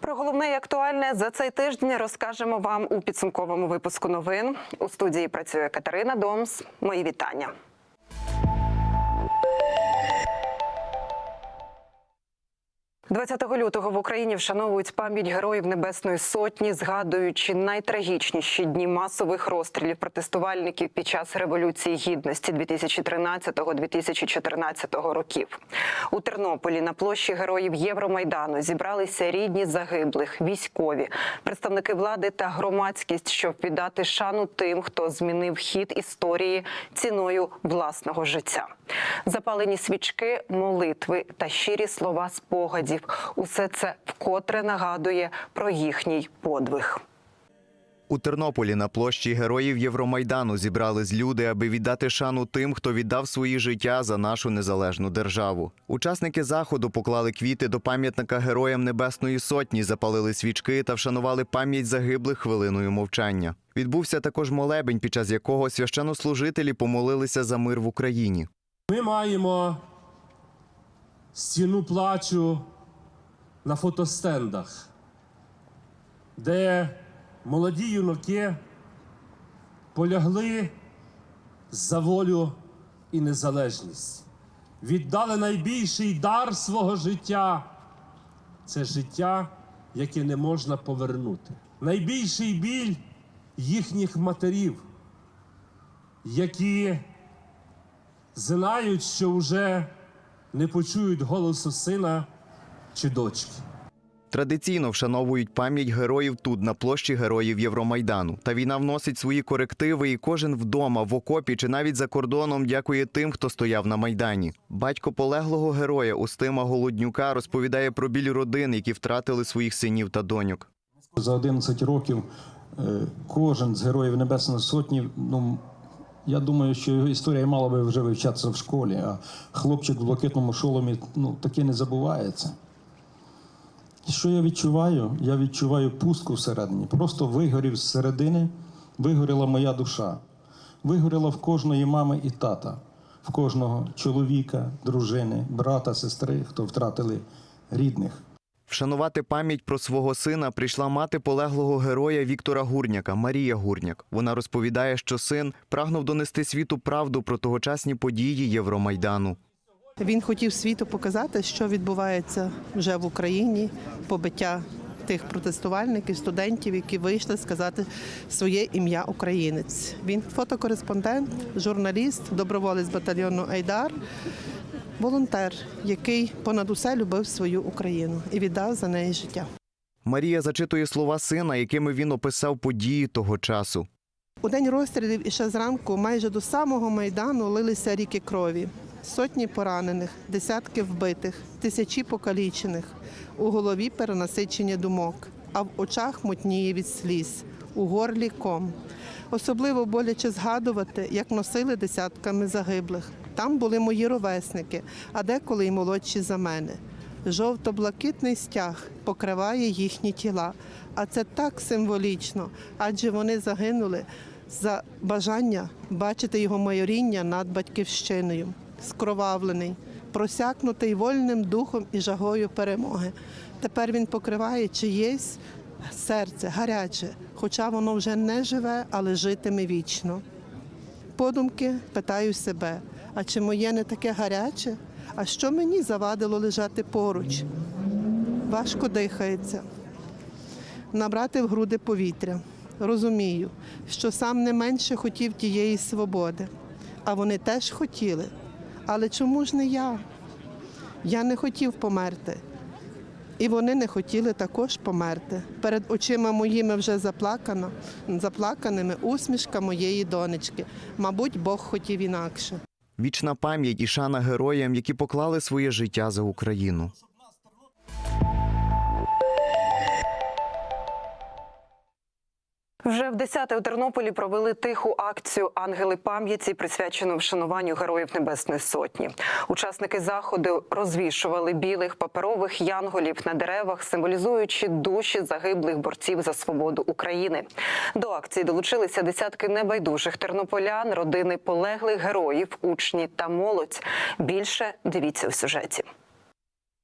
Про головне і актуальне за цей тиждень розкажемо вам у підсумковому випуску новин. У студії працює Катерина Домс. Мої вітання. «20 лютого в Україні вшановують пам'ять героїв Небесної Сотні, згадуючи найтрагічніші дні масових розстрілів протестувальників під час революції гідності 2013-2014 років. У Тернополі на площі героїв Євромайдану зібралися рідні загиблих, військові, представники влади та громадськість, щоб віддати шану тим, хто змінив хід історії ціною власного життя. Запалені свічки, молитви та щирі слова спогадів усе це вкотре нагадує про їхній подвиг. У Тернополі на площі героїв Євромайдану зібрались люди, аби віддати шану тим, хто віддав свої життя за нашу незалежну державу. Учасники заходу поклали квіти до пам'ятника героям Небесної Сотні, запалили свічки та вшанували пам'ять загиблих хвилиною мовчання. Відбувся також молебень, під час якого священнослужителі помолилися за мир в Україні. Ми маємо стіну плачу на фотостендах, де молоді юнаки полягли за волю і незалежність, віддали найбільший дар свого життя це життя, яке не можна повернути. Найбільший біль їхніх матерів, які знають, що вже не почують голосу сина чи дочки. Традиційно вшановують пам'ять героїв тут, на площі героїв Євромайдану. Та війна вносить свої корективи, і кожен вдома, в окопі чи навіть за кордоном дякує тим, хто стояв на майдані. Батько полеглого героя Устима Голоднюка розповідає про біль родин, які втратили своїх синів та доньок. За 11 років е, кожен з героїв Небесної Сотні, ну я думаю, що його історія мала би вже вивчатися в школі, а хлопчик в блакитному шоломі ну, таке не забувається. Що я відчуваю? Я відчуваю пустку всередині. Просто вигорів зсередини, вигоріла моя душа. Вигоріла в кожної мами і тата, в кожного чоловіка, дружини, брата, сестри, хто втратили рідних. Вшанувати пам'ять про свого сина прийшла мати полеглого героя Віктора Гурняка Марія Гурняк. Вона розповідає, що син прагнув донести світу правду про тогочасні події Євромайдану. Він хотів світу показати, що відбувається вже в Україні, побиття тих протестувальників, студентів, які вийшли сказати своє ім'я українець. Він фотокореспондент, журналіст, доброволець батальйону Айдар, волонтер, який понад усе любив свою Україну і віддав за неї життя. Марія зачитує слова сина, якими він описав події того часу. У день розстрілів і ще зранку майже до самого майдану лилися ріки крові. Сотні поранених, десятки вбитих, тисячі покалічених. У голові перенасичення думок, а в очах мутніє від сліз, у горлі ком. Особливо боляче згадувати, як носили десятками загиблих. Там були мої ровесники, а деколи й молодші за мене. Жовто-блакитний стяг покриває їхні тіла. А це так символічно, адже вони загинули за бажання бачити його майоріння над батьківщиною, скровавлений, просякнутий вольним духом і жагою перемоги. Тепер він покриває чиєсь серце гаряче, хоча воно вже не живе, але житиме вічно. Подумки питаю себе, а чи моє не таке гаряче? А що мені завадило лежати поруч? Важко дихається. Набрати в груди повітря. Розумію, що сам не менше хотів тієї свободи, а вони теж хотіли. Але чому ж не я? Я не хотів померти. І вони не хотіли також померти. Перед очима моїми вже заплакано, заплаканими усмішка моєї донечки. Мабуть, Бог хотів інакше. Вічна пам'ять і шана героям, які поклали своє життя за Україну. Вже в 10 у Тернополі провели тиху акцію Ангели пам'яті, присвячену вшануванню героїв Небесної Сотні. Учасники заходу розвішували білих паперових янголів на деревах, символізуючи душі загиблих борців за свободу України. До акції долучилися десятки небайдужих тернополян, родини полеглих героїв, учні та молодь. Більше дивіться у сюжеті.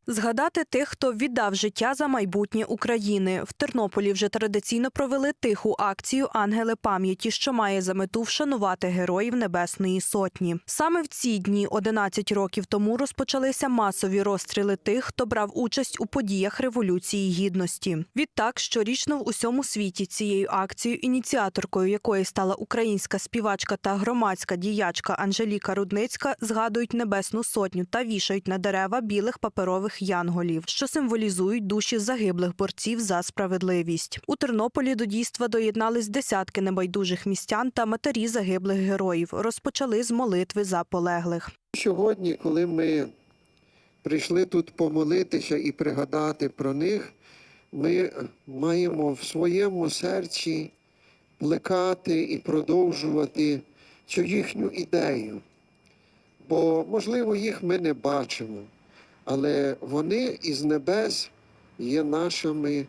Згадати тих, хто віддав життя за майбутнє України. В Тернополі вже традиційно провели тиху акцію Ангели пам'яті, що має за мету вшанувати героїв Небесної Сотні. Саме в ці дні, 11 років тому, розпочалися масові розстріли тих, хто брав участь у подіях Революції Гідності. Відтак, щорічно в усьому світі цією акцією, ініціаторкою якої стала українська співачка та громадська діячка Анжеліка Рудницька, згадують Небесну Сотню та вішають на дерева білих паперових янголів, що символізують душі загиблих борців за справедливість. У Тернополі до дійства доєднались десятки небайдужих містян та матері загиблих героїв. Розпочали з молитви за полеглих. Сьогодні, коли ми прийшли тут помолитися і пригадати про них, ми маємо в своєму серці плекати і продовжувати цю їхню ідею. Бо, можливо, їх ми не бачимо, але вони із небес є нашими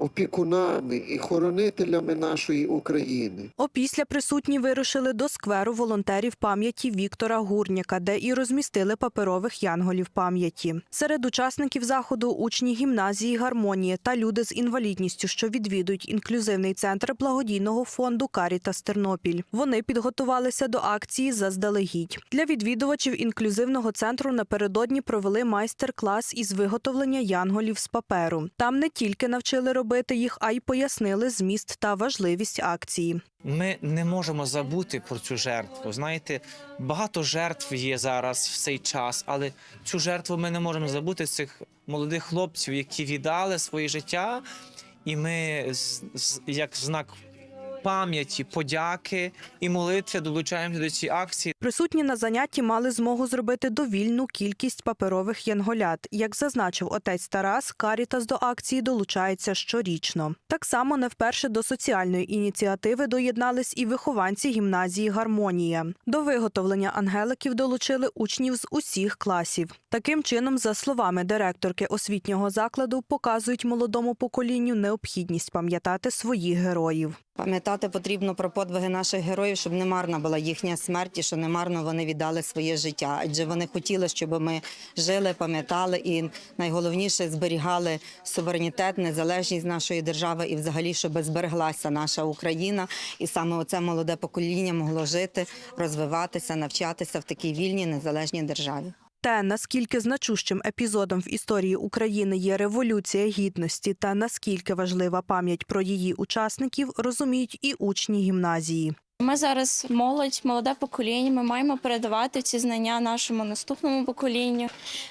опікунами і хоронителями нашої України. Опісля присутні вирушили до скверу волонтерів пам'яті Віктора Гурняка, де і розмістили паперових янголів пам'яті. Серед учасників заходу учні гімназії Гармонія та люди з інвалідністю, що відвідують інклюзивний центр благодійного фонду Карітас Тернопіль. Вони підготувалися до акції заздалегідь. Для відвідувачів інклюзивного центру напередодні провели майстер-клас із виготовлення янголів з паперу. Там не тільки навчили робити їх, а й пояснили зміст та важливість акції. Ми не можемо забути про цю жертву. Знаєте, багато жертв є зараз в цей час, але цю жертву ми не можемо забути цих молодих хлопців, які віддали своє життя, і ми як знак пам'яті, подяки і молитви долучаємося до цієї акції. Присутні на занятті мали змогу зробити довільну кількість паперових янголят. Як зазначив отець Тарас, Карітас до акції долучається щорічно. Так само не вперше до соціальної ініціативи доєднались і вихованці гімназії Гармонія. До виготовлення ангеликів долучили учнів з усіх класів. Таким чином, за словами директорки освітнього закладу, показують молодому поколінню необхідність пам'ятати своїх героїв. Пам'ятати потрібно про подвиги наших героїв, щоб не марна була їхня смерть, і що не марно вони віддали своє життя. Адже вони хотіли, щоб ми жили, пам'ятали і найголовніше зберігали суверенітет, незалежність нашої держави і, взагалі, щоб збереглася наша Україна. І саме оце молоде покоління могло жити, розвиватися, навчатися в такій вільній незалежній державі. Те, наскільки значущим епізодом в історії України є революція гідності, та наскільки важлива пам'ять про її учасників, розуміють і учні гімназії. Ми зараз молодь, молоде покоління. Ми маємо передавати ці знання нашому наступному поколінню.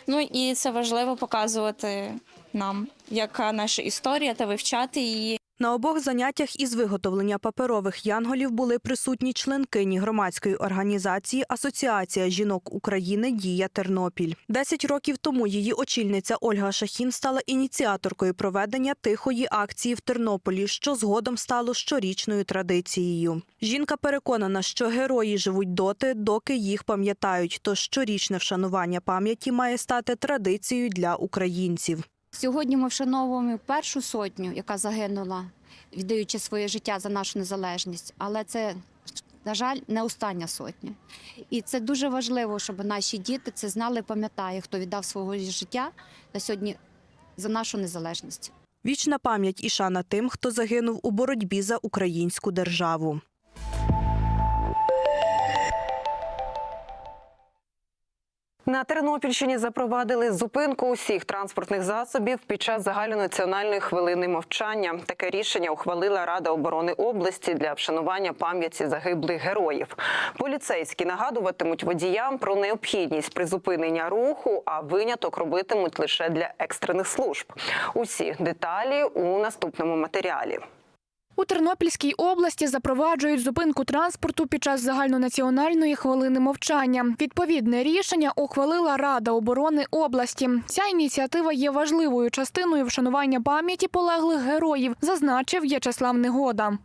Ну і це важливо показувати нам, яка наша історія, та вивчати її. На обох заняттях із виготовлення паперових янголів були присутні членкині громадської організації Асоціація жінок України Дія Тернопіль. Десять років тому її очільниця Ольга Шахін стала ініціаторкою проведення тихої акції в Тернополі, що згодом стало щорічною традицією. Жінка переконана, що герої живуть доти, доки їх пам'ятають. Тож щорічне вшанування пам'яті має стати традицією для українців. Сьогодні ми вшановуємо першу сотню, яка загинула, віддаючи своє життя за нашу незалежність. Але це, на жаль, не остання сотня. І це дуже важливо, щоб наші діти це знали, пам'ятає, хто віддав свого життя на сьогодні за нашу незалежність. Вічна пам'ять і шана тим, хто загинув у боротьбі за українську державу. На Тернопільщині запровадили зупинку усіх транспортних засобів під час загальнонаціональної хвилини мовчання. Таке рішення ухвалила Рада оборони області для вшанування пам'яті загиблих героїв. Поліцейські нагадуватимуть водіям про необхідність призупинення руху, а виняток робитимуть лише для екстрених служб. Усі деталі у наступному матеріалі. У Тернопільській області запроваджують зупинку транспорту під час загальнонаціональної хвилини мовчання. Відповідне рішення ухвалила Рада оборони області. Ця ініціатива є важливою частиною вшанування пам'яті полеглих героїв, зазначив В'ячеслав Негода.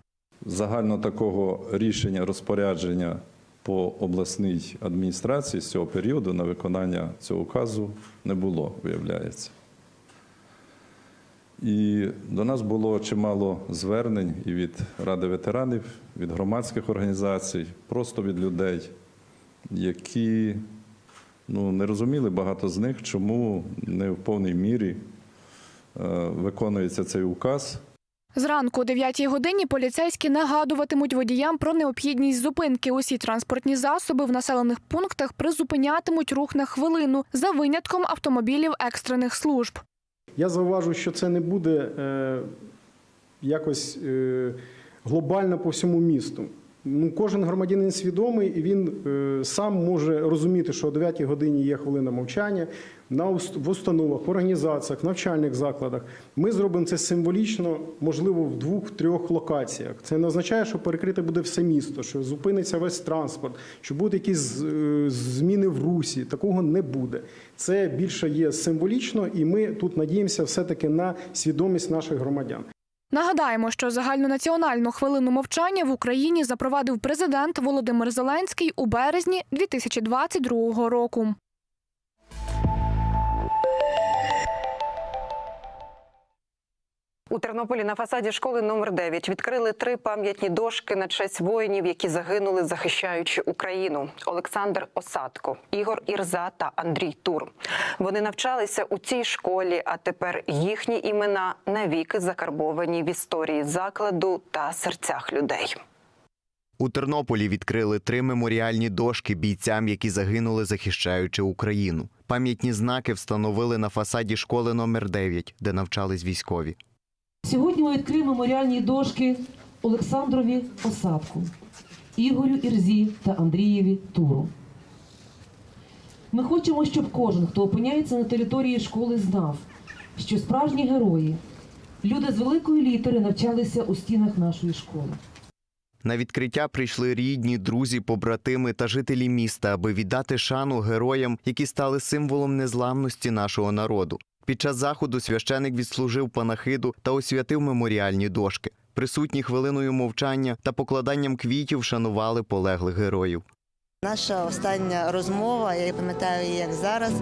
загально такого рішення розпорядження по обласній адміністрації з цього періоду на виконання цього указу не було, виявляється. І до нас було чимало звернень і від Ради ветеранів, від громадських організацій, просто від людей, які ну, не розуміли багато з них, чому не в повній мірі е, виконується цей указ. Зранку о 9 годині поліцейські нагадуватимуть водіям про необхідність зупинки. Усі транспортні засоби в населених пунктах призупинятимуть рух на хвилину за винятком автомобілів екстрених служб. Я зауважу, що це не буде е, якось е, глобально по всьому місту. Ну, кожен громадянин свідомий, і він е, сам може розуміти, що о 9 годині є хвилина мовчання на в установах, в організаціях, навчальних закладах. Ми зробимо це символічно, можливо, в двох-трьох локаціях. Це не означає, що перекрите буде все місто, що зупиниться весь транспорт, що будуть якісь е, зміни в русі. Такого не буде. Це більше є символічно, і ми тут надіємося все-таки на свідомість наших громадян. Нагадаємо, що загальнонаціональну хвилину мовчання в Україні запровадив президент Володимир Зеленський у березні 2022 року. Тернополі на фасаді школи номер 9 відкрили три пам'ятні дошки на честь воїнів, які загинули, захищаючи Україну. Олександр Осадко, Ігор Ірза та Андрій Тур. Вони навчалися у цій школі, а тепер їхні імена навіки закарбовані в історії закладу та серцях людей. У Тернополі відкрили три меморіальні дошки бійцям, які загинули, захищаючи Україну. Пам'ятні знаки встановили на фасаді школи номер 9, де навчались військові. Сьогодні ми відкриємо меморіальні дошки Олександрові Осадку, Ігорю Ірзі та Андрієві Туру. Ми хочемо, щоб кожен, хто опиняється на території школи, знав, що справжні герої, люди з великої літери навчалися у стінах нашої школи. На відкриття прийшли рідні, друзі, побратими та жителі міста, аби віддати шану героям, які стали символом незламності нашого народу. Під час заходу священик відслужив панахиду та освятив меморіальні дошки. Присутні хвилиною мовчання та покладанням квітів шанували полеглих героїв. Наша остання розмова, я пам'ятаю її як зараз.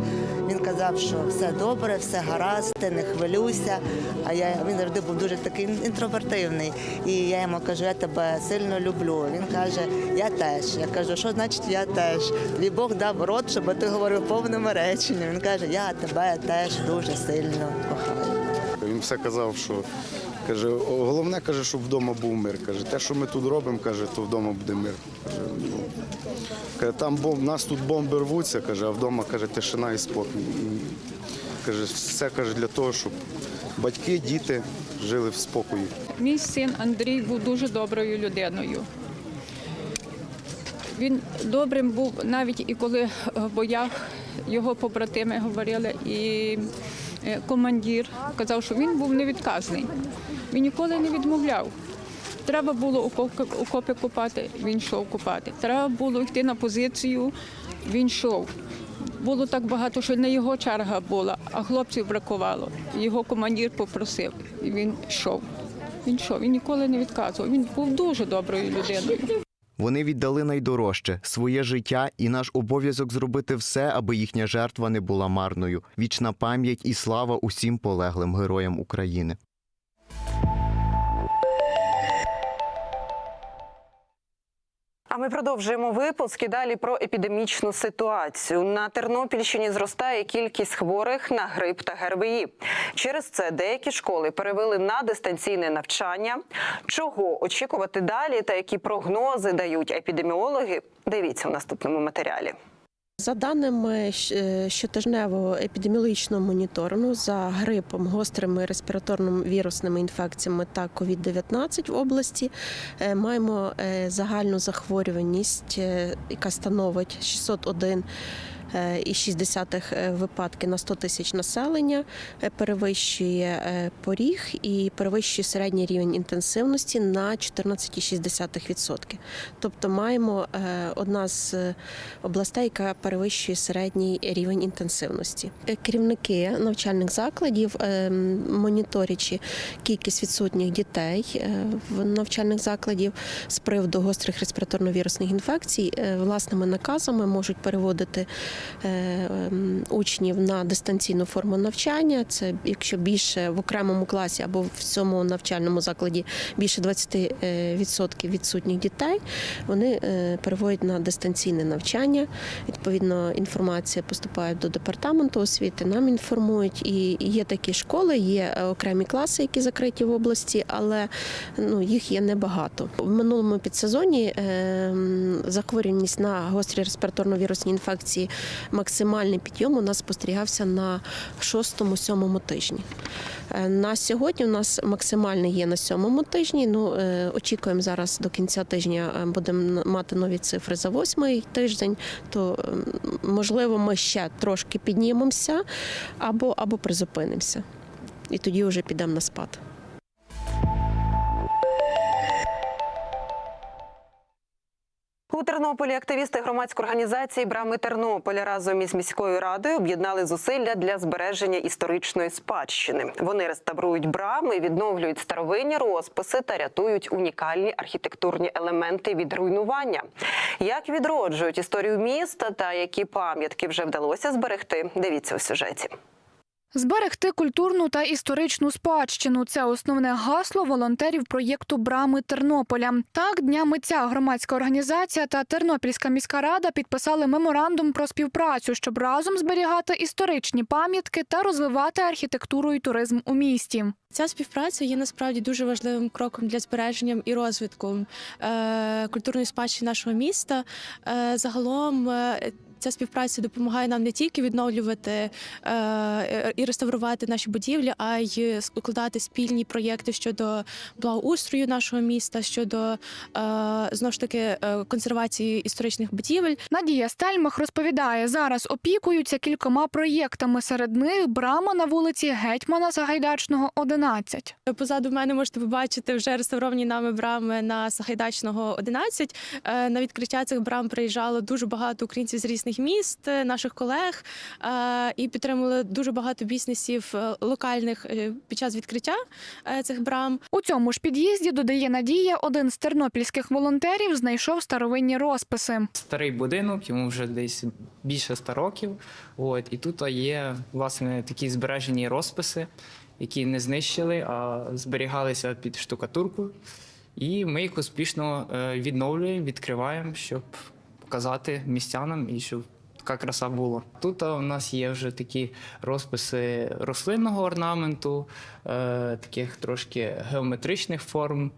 Він казав, що все добре, все гаразд, ти не хвилюйся. А я він завжди був дуже такий інтровертивний. І я йому кажу, я тебе сильно люблю. Він каже, я теж. Я кажу, що значить я теж? Тобі Бог дав рот, щоб ти говорив повними реченнями. Він каже, я тебе теж дуже сильно кохаю. Він все казав, що каже, головне каже, щоб вдома був мир. Каже, те, що ми тут робимо, каже, то вдома буде мир. Каже, ну, каже, там бом, нас тут бомби рвуться, каже, а вдома каже, тишина і спокій. Каже, все каже для того, щоб батьки, діти жили в спокої. Мій син Андрій був дуже доброю людиною. Він добрим був навіть і коли в боях його побратими говорили, і командир казав, що він був невідказний. Він ніколи не відмовляв. Треба було окопи, копати, він йшов копати. Треба було йти на позицію, він йшов. Було так багато, що не його черга була, а хлопців бракувало. Його командир попросив, і він йшов. Він йшов, він ніколи не відказував. Він був дуже доброю людиною. Вони віддали найдорожче своє життя і наш обов'язок зробити все, аби їхня жертва не була марною. Вічна пам'ять і слава усім полеглим героям України. А ми продовжуємо випуск і далі про епідемічну ситуацію. На Тернопільщині зростає кількість хворих на грип та ГРВІ. Через це деякі школи перевели на дистанційне навчання. Чого очікувати далі та які прогнози дають епідеміологи? Дивіться в наступному матеріалі. За даними е, щотижневого епідеміологічного моніторингу за грипом, гострими респіраторними вірусними інфекціями та COVID-19 в області, е, маємо е, загальну захворюваність, яка становить 601 2,6 випадки на 100 тисяч населення, е, перевищує е, поріг і перевищує середній рівень інтенсивності на 14,6%. Тобто маємо е, одна з е, областей, яка перевищує середній рівень інтенсивності. Е, Керівники навчальних закладів, е, моніторячи кількість відсутніх дітей е, в навчальних закладів з приводу гострих респіраторно-вірусних інфекцій, е, власними наказами можуть переводити е, учнів на дистанційну форму навчання. Це якщо більше в окремому класі або в цьому навчальному закладі більше 20% відсутніх дітей, вони е, переводять на дистанційне навчання. Відповідно, інформація поступає до департаменту освіти, нам інформують. І є такі школи, є е, окремі класи, які закриті в області, але ну, їх є небагато. В минулому підсезоні е, м, захворюваність на гострі респіраторно-вірусні інфекції максимальний підйом у нас спостерігався на 6-7 тижні. Е, На сьогодні у нас максимальний є на сьомому тижні. Ну е, очікуємо зараз до кінця тижня е, будемо мати нові цифри за восьмий тиждень. То можливо ми ще трошки піднімемося або, або призупинимося. І тоді вже підемо на спад. У Тернополі активісти громадської організації Брами Тернополя разом із міською радою об'єднали зусилля для збереження історичної спадщини. Вони реставрують брами, відновлюють старовинні розписи та рятують унікальні архітектурні елементи від руйнування. Як відроджують історію міста та які пам'ятки вже вдалося зберегти? Дивіться у сюжеті. Зберегти культурну та історичну спадщину це основне гасло волонтерів проєкту Брами Тернополя. Так, дня митця громадська організація та Тернопільська міська рада підписали меморандум про співпрацю, щоб разом зберігати історичні пам'ятки та розвивати архітектуру і туризм у місті. Ця співпраця є насправді дуже важливим кроком для збереження і розвитку е, культурної спадщини нашого міста. Е, загалом. Е, Ця співпраця допомагає нам не тільки відновлювати е, і реставрувати наші будівлі, а й укладати спільні проєкти щодо благоустрою нашого міста, щодо е, знову ж таки е, консервації історичних будівель. Надія Стельмах розповідає, зараз опікуються кількома проєктами. Серед них брама на вулиці Гетьмана Сагайдачного, 11. Позаду мене можете побачити вже реставровані нами брами на Сагайдачного 11. Е, На відкриття цих брам приїжджало дуже багато українців з різних міст, е, наших колег, е, і підтримали дуже багато бізнесів е, локальних під час відкриття цих брам. У цьому ж під'їзді додає Надія, один з тернопільських волонтерів знайшов старовинні розписи. старий будинок, йому вже десь більше 100 років. От і тут є власне такі збережені розписи, які не знищили, а зберігалися під штукатурку. І ми їх успішно відновлюємо, відкриваємо, щоб показати містянам і щоб така краса була. Тут у нас є вже такі розписи рослинного орнаменту, е, таких трошки геометричних форм.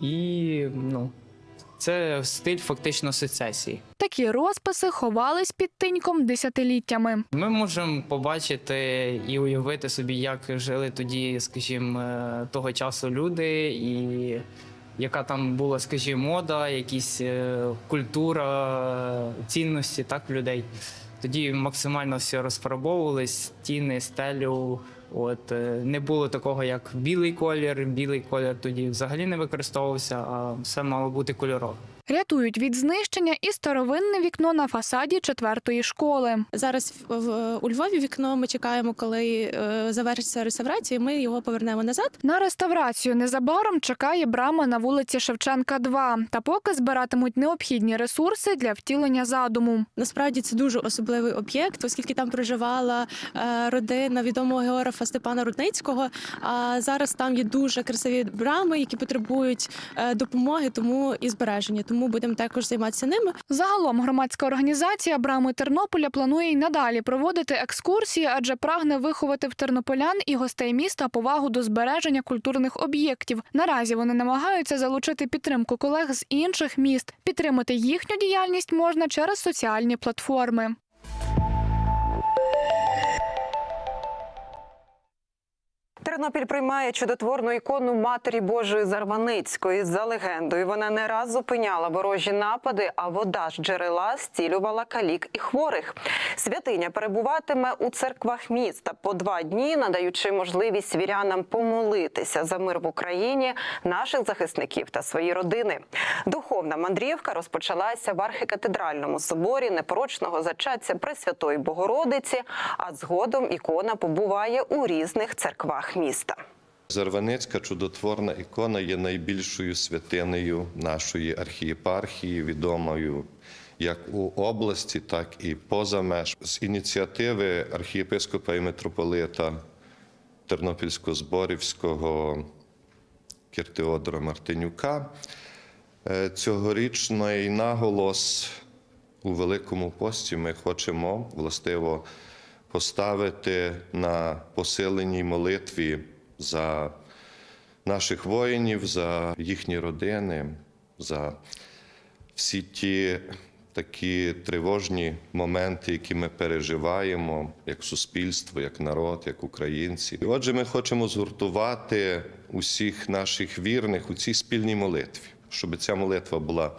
І ну, це стиль фактично сецесії. Такі розписи ховались під тиньком десятиліттями. Ми можемо побачити і уявити собі, як жили тоді, скажімо, е, того часу люди, і яка там була, скажімо, мода, якісь е, культура, цінності так людей. Тоді максимально все розфарбовували, стіни, стелю. От е, не було такого, як білий колір. Білий колір тоді взагалі не використовувався, а все мало бути кольорове. Рятують від знищення і старовинне вікно на фасаді четвертої школи. Зараз в, у Львові вікно ми чекаємо, коли е, завершиться реставрація. Ми його повернемо назад. На реставрацію незабаром чекає брама на вулиці Шевченка, 2. Та поки збиратимуть необхідні ресурси для втілення задуму. Насправді це дуже особливий об'єкт, оскільки там проживала е, родина відомого географа Степана Рудницького. А зараз там є дуже красиві брами, які потребують е, допомоги, тому і збереження. Тому будемо також займатися ними. Загалом громадська організація Брами Тернополя планує й надалі проводити екскурсії, адже прагне виховати в тернополян і гостей міста повагу до збереження культурних об'єктів. Наразі вони намагаються залучити підтримку колег з інших міст. Підтримати їхню діяльність можна через соціальні платформи. Тернопіль приймає чудотворну ікону Матері Божої Зарваницької. За легендою, вона не раз зупиняла ворожі напади, а вода з джерела стілювала калік і хворих. Святиня перебуватиме у церквах міста по два дні, надаючи можливість вірянам помолитися за мир в Україні, наших захисників та свої родини. Духовна мандрівка розпочалася в архікатедральному соборі непорочного зачаття Пресвятої Богородиці, а згодом ікона побуває у різних церквах міста. Зарваницька чудотворна ікона є найбільшою святинею нашої архієпархії, відомою як у області, так і поза меж. З ініціативи архієпископа і митрополита Тернопільсько-Зборівського Кіртеодора Мартинюка е, цьогорічний наголос у Великому пості ми хочемо властиво поставити на посиленій молитві за наших воїнів, за їхні родини, за всі ті такі тривожні моменти, які ми переживаємо як суспільство, як народ, як українці. І отже, ми хочемо згуртувати усіх наших вірних у цій спільній молитві, щоб ця молитва була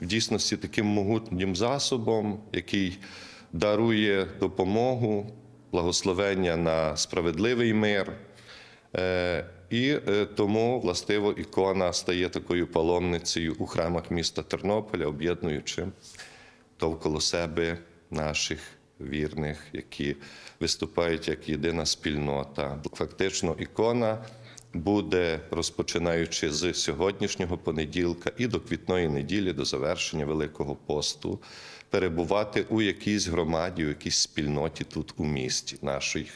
в дійсності таким могутнім засобом, який дарує допомогу, благословення на справедливий мир. Е, І е, тому властиво ікона стає такою паломницею у храмах міста Тернополя, об'єднуючи довкола себе наших вірних, які виступають як єдина спільнота. Фактично, ікона буде розпочинаючи з сьогоднішнього понеділка і до квітної неділі, до завершення Великого посту, перебувати у якійсь громаді, у якійсь спільноті тут у місті нашої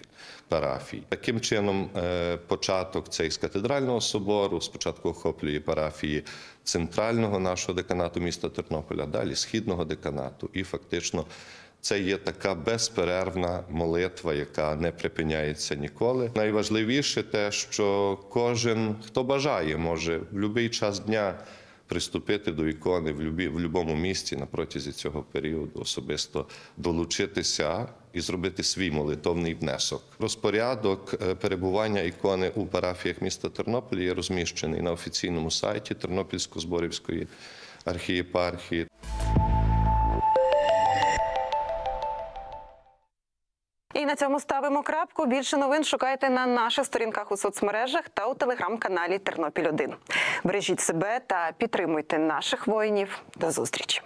парафії. Таким чином, е, початок цей з катедрального собору, спочатку охоплює парафії центрального нашого деканату міста Тернополя, далі східного деканату, і фактично. Це є така безперервна молитва, яка не припиняється ніколи. Найважливіше те, що кожен, хто бажає, може в будь-який час дня приступити до ікони в будь-якому місці на протязі цього періоду, особисто долучитися і зробити свій молитовний внесок. Розпорядок е, перебування ікони у парафіях міста Тернополя є розміщений на офіційному сайті Тернопільсько-Зборівської архієпархії. І на цьому ставимо крапку. Більше новин шукайте на наших сторінках у соцмережах та у телеграм-каналі Тернопіль 1 Бережіть себе та підтримуйте наших воїнів. До зустрічі.